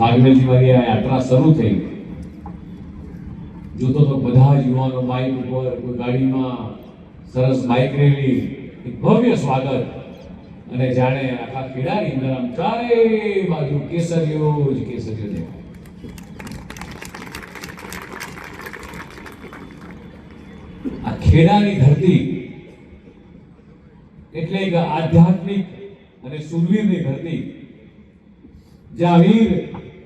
ફાગણેથી મારી આ યાત્રા શરૂ થઈ જોતો તો બધા યુવાનો બાઇક ઉપર, કોઈ ગાડીમાં સરસ બાઇક રેલી, એક ભવ્ય સ્વાગત. અને જાણે આખા ખેડાની અંદર આમ ચારે બાજુ કેસરીઓ જ કેસરીઓ દેખાય. આ ખેડાની ધરતી એટલે આધ્યાત્મિક અને સુરવીરની ધરતી, જ્યાં વીર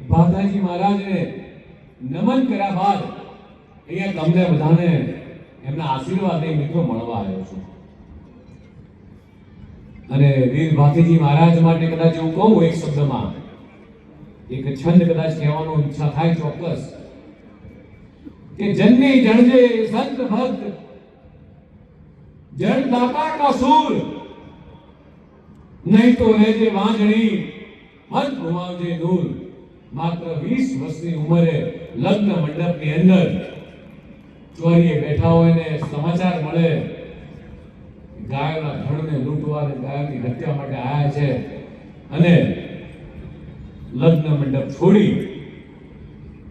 ભાતાજી મહારાજને નમન કર્યા બાદ અહીંયા તમને બધાને એમના આશીર્વાદ એ મિત્રો મળવા આવ્યો છું. અને વીર ભાતીજી મહારાજ માટે કદાચ હું કહું એક શબ્દમાં, એક છંદ કદાચ કહેવાનો ઈચ્છા થાય ચોક્કસ, કે જનની જણજે સંત ભક્ત જળ દાતા કા સૂર, નહીં તો રહેજે વાંજણી, મન ગુમાવજે દૂર. માત્ર 20 વર્ષની ઉંમરે લગ્ન મંડપની અંદર ચોરીએ બેઠા હોય ને સમાચાર મળે, ગાયોના ધણને લૂંટવા અને ગાયોની હત્યા માટે આવ્યા છે અને લગ્ન મંડપ છોડી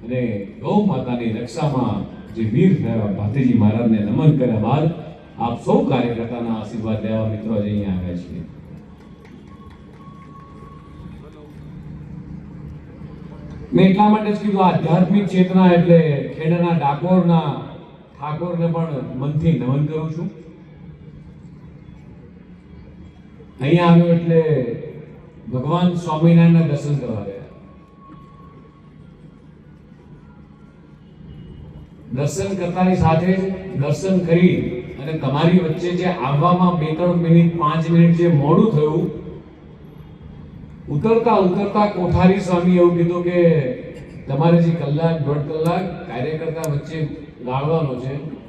અને ગૌ માતાની રક્ષામાં જે વીર થયા ભાતીજી મહારાજને નમન કર્યા બાદ આપ સૌ કાર્યકર્તાના આશીર્વાદ લેવા મિત્રો, આજે અહીંયા આવ્યા છીએ. મેં એટલા માટે જ કીધું, આધ્યાત્મિક ચેતના એટલે ખેડાના ડાકોરના ઠાકોરને પણ મનથી નમન કરું છું. અહીંયા આવ્યો એટલે ભગવાન સ્વામિનારાયણના દર્શન કરવા ગયા. દર્શન કરતાની સાથે દર્શન કરી અને તમારી વચ્ચે જે આવવામાં બે ત્રણ મિનિટ, પાંચ મિનિટ જે મોડું થયું ઉતરતા ઉતરતા કોઠારી સ્વામી એવું કીધું કે તમારે જે કલાક, દોઢ કલાક કાર્યકર્તા વચ્ચે ગાળવાનો છે.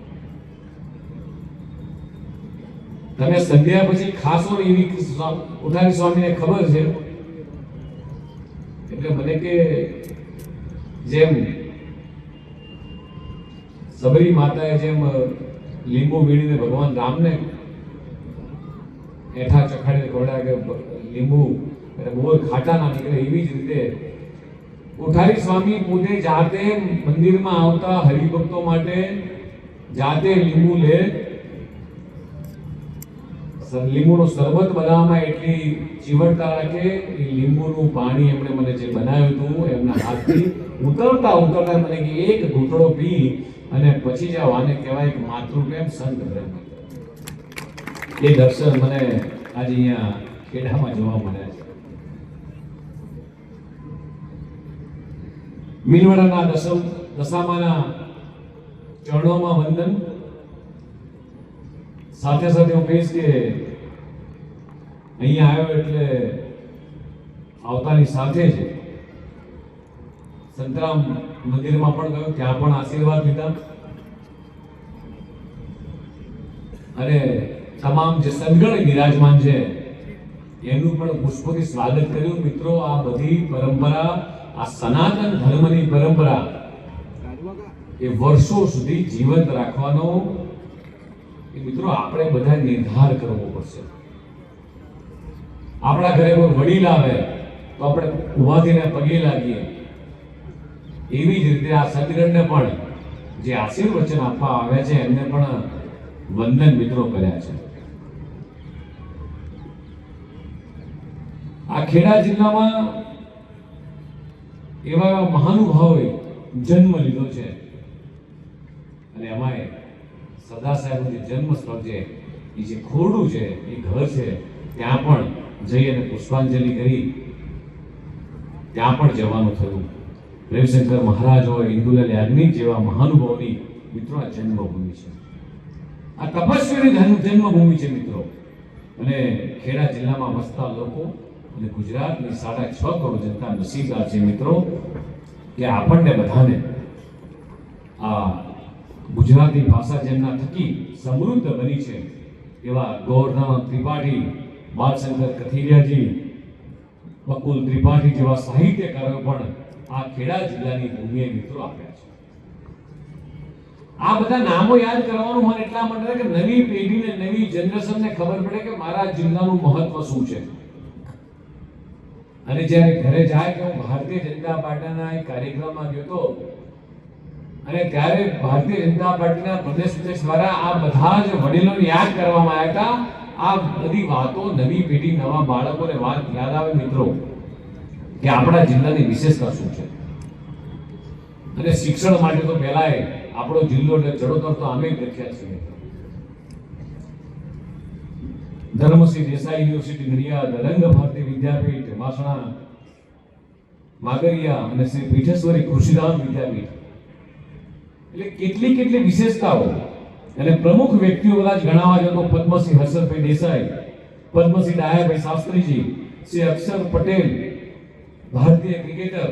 તમે સંધ્યા પછી ખાસો એવી સ્વા- કોઠારી સ્વામીને ખબર છે? એટલે મને કે જેમ સબરી માતાએ જેમ લીંબુ વીણીને ભગવાન રામને એઠા ચખાડીને ખવડાવ્યા કે લીંબુ બહુ ખાટા ના નીકળે એવી જ રીતે કોઠારી સ્વામી પોતે જાતે મંદિરમાં આવતા હરિભક્તો માટે જાતે લીંબુ લે. લીંબુનો શરબત બનાવવામાં એટલી ચીવટતા રાખે, એ લીંબુનું પાણી એમણે મને જે બનાવ્યું હતું, એમના હાથથી ઉતરતા ઉતરતા મને કે એક ઘૂંટડો પી અને પછી જાઓ આને કહેવાય કે માતૃપ્રેમ સંત પ્રેમ એ દર્શન મને આજે અહીંયા ખેડામાં જોવા મળ્યા છે. મીનવાડાના દસમ દશામાના ચરણોમાં વંદન. સાથે સાથે હું કહીશ કે અહીંયા આવ્યો એટલે આવતાની સાથે જ સંતરામ મંદિરમાં પણ ગયો, ત્યાં પણ આશીર્વાદ લીધા. અને તમામ જે સદગણ બિરાજમાન છે, એનું પણ પુષ્પોથી સ્વાગત કર્યું. મિત્રો, આ બધી પરંપરા આ સનાતન ધર્મની પરંપરા એ વર્ષો સુધી જીવંત રાખવાનો એ મિત્રો આપણે બધા નિર્ધાર કરવો પડશે. આપણા ઘરે કોઈ વડીલ આવે તો આપણે ઊભા થઈને પગે લાગીએ. એવી જ રીતે આ સદગણને પણ જે આશીર્વચન આપવા આવ્યા છે, એમને પણ વંદન મિત્રો કર્યા છે. આ ખેડા જિલ્લામાં એવા મહાનુભાવોએ જન્મ લીધો છે. અને એમાંય સરદાર સાહેબનું જે જન્મ સ્થળ છે એ જે ખોરડું છે, એ ઘર છે, ત્યાં પણ જઈ અને પુષ્પાંજલિ કરી ત્યાં પણ જવાનું થયું. રવિશંકર મહારાજ હોય, ઇન્દુલાલ યાજ્ઞિક જેવા મહાનુભાવની મિત્રો આ જન્મભૂમિ છે. આ તપસ્વીની જન્મ જન્મભૂમિ છે મિત્રો. અને ખેડા જિલ્લામાં વસતા લોકો અને ગુજરાતની સાડા છ કરોડ જનતા નસીબદાર છે મિત્રો, કે આપણને બધાને આ ગુજરાતી ભાષા જેમના થકી સમૃદ્ધ બની છે, એવા ગોવર્ધન ત્રિપાઠી, બાલશંકર કથિરિયાજી બકુલ ત્રિપાઠી જેવા સાહિત્યકારો પણ આ ખેડા જિલ્લાની ભૂમિએ મિત્રો આપ્યા છે. આ બધા નામો યાદ કરવાનું મને એટલા માટે કે નવી પેઢીને નવી જનરેશનને ખબર પડે કે મારા જિલ્લાનું મહત્વ શું છે. અને જ્યારે ઘરે જાય કે હું ભારતીય જનતા પાર્ટીના એક કાર્યક્રમમાં ગયો હતો અને ત્યારે ભારતીય જનતા પાર્ટીના પ્રદેશ અધ્યક્ષ દ્વારા આ બધા જ વડીલોને યાદ કરવામાં આવ્યા હતા. આ બધી વાતો નવી પેઢી, નવા બાળકોને વાત યાદ આવે મિત્રો, કે આપણા જિલ્લાની વિશેષતા શું છે? અને શિક્ષણ માટે તો પહેલાય આપણો જિલ્લો એટલે ચડોતર તો આમે જ છે. મિત્રો ધર્મસિંહ દેસાઈ યુનિવર્સિટી નડિયાદ રંગ ભારતી વિદ્યાપીઠ માસણા માગરિયા અને શ્રી પીઠેશ્વરી કૃષિધામ વિદ્યાપીઠ. એટલે કેટલી કેટલી વિશેષતાઓ. અને પ્રમુખ વ્યક્તિઓ કદાચ ગણાવવા જાઓ તો પદ્મસિંહ હર્ષદભાઈ દેસાઈ પદ્મસિંહ ડાયાભાઈ શાસ્ત્રીજી, શ્રી અક્ષર પટેલ, ભારતીય ક્રિકેટર,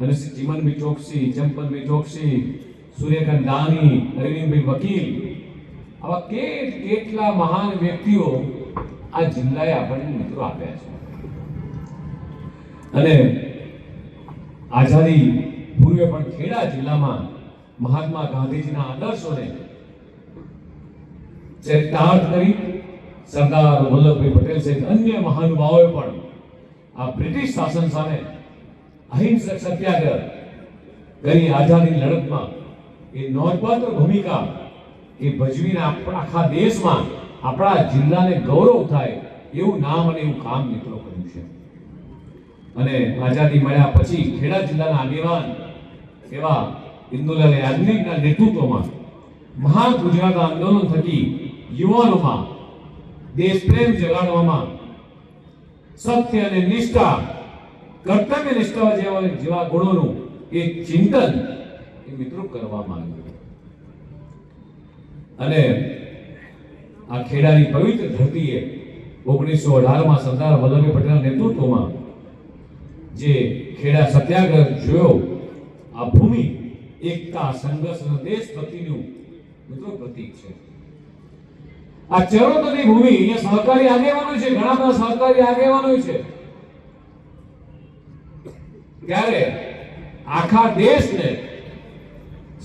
અને શ્રી ચિમનભાઈ ચોકસી, ચંપનભાઈ ચોકસી, સૂર્યકાંત દાની અરવિંદભાઈ વકીલ. આવા કેટલા મહાન વ્યક્તિઓ આ જિલ્લાએ આપણને મિત્રો આપ્યા છે. અને આઝાદી પૂર્વે પણ ખેડા જિલ્લામાં મહાત્મા ગાંધીજીના આદર્શોને ચરિતાર્થ કરી સરદાર વલ્લભભાઈ પટેલ સહિત અન્ય મહાનુભાવોએ પણ આ બ્રિટિશ શાસન સામે અહિંસક સત્યાગ્રહ કરી આઝાદી લડતમાં એ નોંધપાત્ર ભૂમિકા એ ભજવીને આખા દેશમાં આપણા જિલ્લાને ગૌરવ થાય એવું નામ અને એવું કામ મિત્રો કર્યું છે. અને આઝાદી મળ્યા પછી ખેડા જિલ્લાના આગેવાન એવા ઇન્દુલાલ યાજ્ઞિકના નેતૃત્વમાં મહાન ગુજરાત આંદોલન થકી યુવાનોમાં દેશ પ્રેમ જગાડવામાં સત્ય અને નિષ્ઠા, કર્તવ્ય નિષ્ઠા જેવા જેવા ગુણોનું એ ચિંતન એ મિત્રો કરવામાં આવ્યું. અને આ ખેડાની પવિત્ર ધરતીએ ઓગણીસો અઢારમાં સરદાર વલ્લભભાઈ પટેલના નેતૃત્વમાં જે ખેડા સત્યાગ્રહ જોયો, આ ભૂમિ એકતા, સંઘર્ષ અને દેશભક્તિનું મિત્રો પ્રતીક છે. આ ચરોતરની ભૂમિ અહીંયા સહકારી આગેવાનો છે, ઘણા બધા સહકારી આગેવાનો છે. ત્યારે આખા દેશને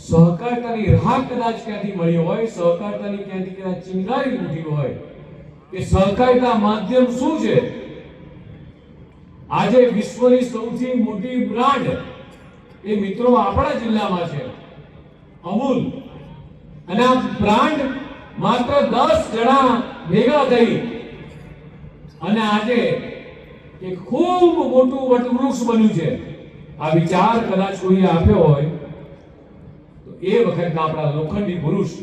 સહકારતાની રાહ કદાચ ક્યાંથી મળી હોય સહકારતાની ક્યાંથી ક્યાં ચિંગારી ઉઠી હોય કે સહકારિતા માધ્યમ શું છે? આજે વિશ્વની સૌથી મોટી બ્રાન્ડ એ મિત્રો આપણા જિલ્લામાં છે. અમૂલ. અને આ બ્રાન્ડ માત્ર દસ જણા ભેગા થઈ અને આજે એક ખૂબ મોટું વટવૃક્ષ બન્યું છે. આ વિચાર કદાચ કોઈ આપ્યો હોય એ વખતના આપણા લોખંડી પુરુષ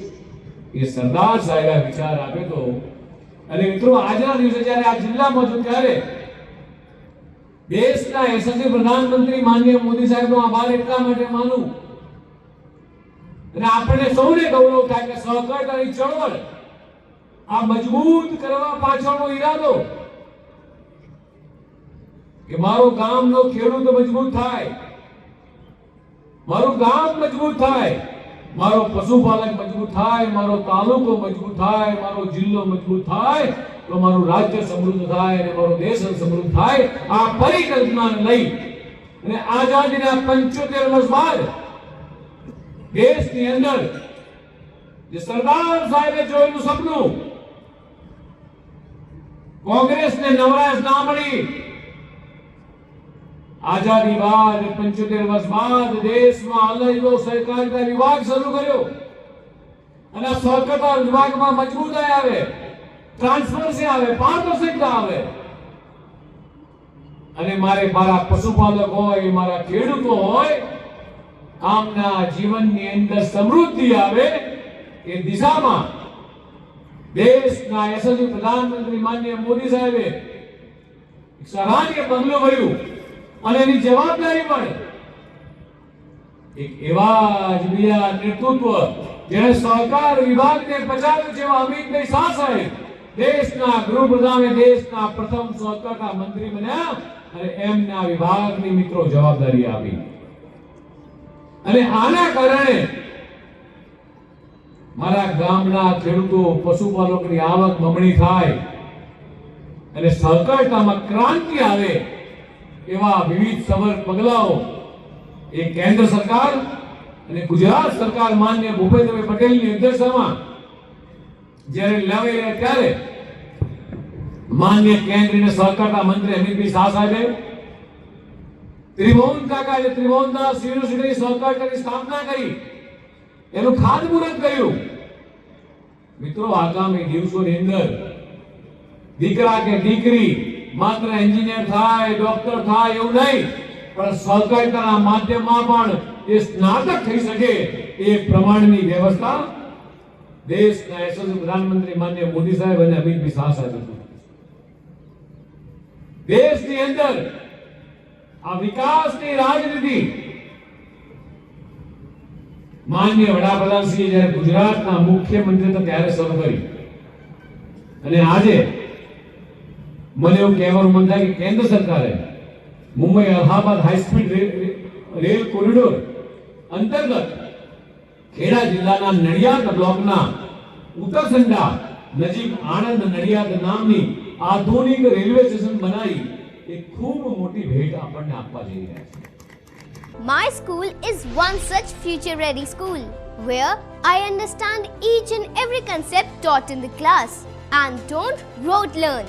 એ સરદાર સાહેબે વિચાર આપ્યો તો અને મિત્રો આજના દિવસે જ્યારે આ જિલ્લામાં છું ત્યારે દેશના યશસ્વી પ્રધાનમંત્રી માનનીય મોદી સાહેબનો આભાર એટલા માટે માનું. અને આપણને સૌને ગૌરવ થાય કે સહકારતાની ચળવળ આ મજબૂત કરવા પાછળનો ઈરાદો કે મારો ગામનો ખેડૂત મજબૂત થાય. મારું ગામ મજબૂત થાય. મારો પશુપાલક મજબૂત થાય, મારો તાલુકો મજબૂત થાય, મારો જિલ્લો મજબૂત થાય, તો મારું રાજ્ય સમૃદ્ધ થાય અને મારો દેશ સમૃદ્ધ થાય. આ પરિકલ્પના લઈ અને આઝાદીના પંચોતેર વર્ષ બાદ દેશની અંદર જે સરદાર સાહેબે જોયેલું સપનું, કોંગ્રેસને નવરાશ ના મળી આઝાદી બાદ પંચોતેર વર્ષ બાદ દેશમાં અલગ સહકારિતા વિભાગ શરૂ કર્યો. અને સહકારિતા વિભાગમાં મજબૂતાઈ આવે ટ્રાન્સપરન્સી આવે પારદર્શકતા આવે. અને મારે મારા પશુપાલક હોય, મારા ખેડૂતો હોય આમના જીવનની અંદર સમૃદ્ધિ આવે એ દિશામાં દેશના યશસ્વી પ્રધાનમંત્રી માન્ય મોદી સાહેબે સરાહનીય પગલું ભર્યું અને એની જવાબદારી મળે એક એવા જ બીજા નેતૃત્વ જેણે સહકાર વિભાગને પચાવ્યું જેવા અમિતભાઈ શાહ સાહેબ દેશના ગૃહપ્રધાને દેશના પ્રથમ સહકારના મંત્રી બન્યા અને એમના વિભાગની મિત્રો જવાબદારી આપી. અને આના કારણે મારા ગામના ખેડૂતો, પશુપાલકોની આવક બમણી થાય અને સહકારિતામાં ક્રાંતિ આવે એવા વિવિધ સબર પગલાઓ એ કેન્દ્ર સરકાર અને ગુજરાત સરકાર માન્ય ભૂપેન્દ્રભાઈ પટેલની અધ્યક્ષતામાં જ્યારે લેવાઈ ત્યારે માન્ય કેન્દ્રીય સહકારતા મંત્રી અમિતભાઈ શાહ સાહેબે ત્રિભુવન કાકા એટલે ત્રિભુવનદાસ યુનિવર્સિટી સહકારની સ્થાપના કરી, એનું ખાતમુહૂર્ત કર્યું. મિત્રો, આગામી દિવસોની અંદર દીકરા કે દીકરી માત્ર એન્જિનિયર થાય, ડોક્ટર થાય એવું નહીં, પણ સહકારિતાના માધ્યમમાં પણ એ સ્નાતક થઈ શકે એ પ્રમાણની વ્યવસ્થા દેશના યશસ્વી પ્રધાનમંત્રી માન્ય મોદી સાહેબ અને અમિતભાઈ શાહ સાહેબ દેશની અંદર આ વિકાસની રાજનીતિ માન્ય વડાપ્રધાન શ્રી જ્યારે ગુજરાતના મુખ્યમંત્રી તો ત્યારે શરૂ કરી અને આજે મને એવું કહેવાનું મન થાય કે કેન્દ્ર સરકારે Mumbai Allahabad high speed rail corridor અંતર્ગત ખેડા જિલ્લાના નડિયાદ બ્લોકના ઉત્તરસંડા નજીક આણંદ નડિયાદ નામની આધુનિક રેલવે સ્ટેશન બનાવી એ ખૂબ મોટી ભેટ આપણને આપવા જઈ રહ્યા છે. My school is one such future ready school where I understand each and every concept taught in the class. And don't rote learn,